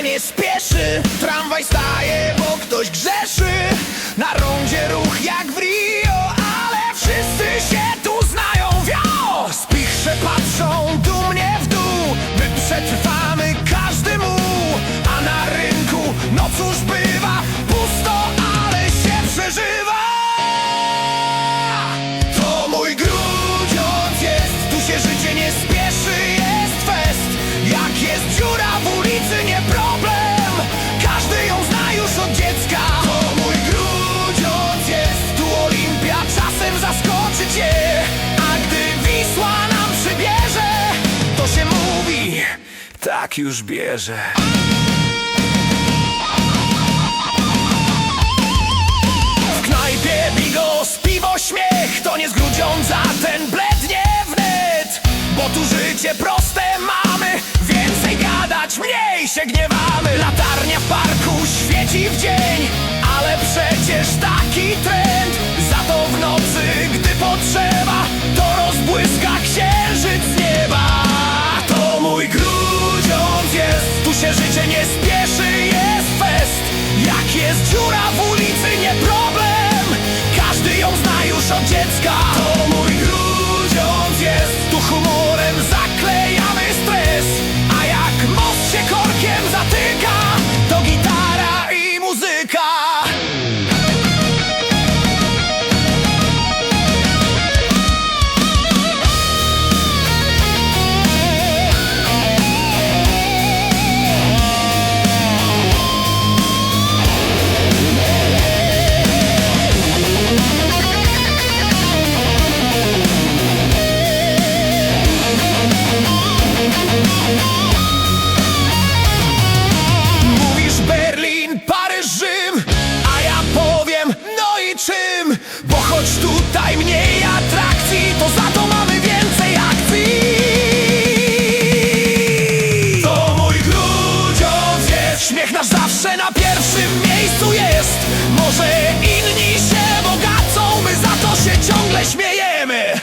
nie spieszy. Tramwaj staje, Tak już bierze. W knajpie bigos, piwo, śmiech To nie z grudziądza, ten blednie wnet. Bo tu życie proste mamy Więcej gadać, mniej się gniewamy. Latarnia w parku świeci w dzień Ale przecież taki trend od dziecka To mój grudziąc jest Tu humorem zaklejamy no i czym? Bo choć tutaj mniej atrakcji To za to mamy więcej akcji. To mój grudziąc jest. Śmiech nasz zawsze na pierwszym miejscu jest. Może inni się bogacą My za to się ciągle śmiejemy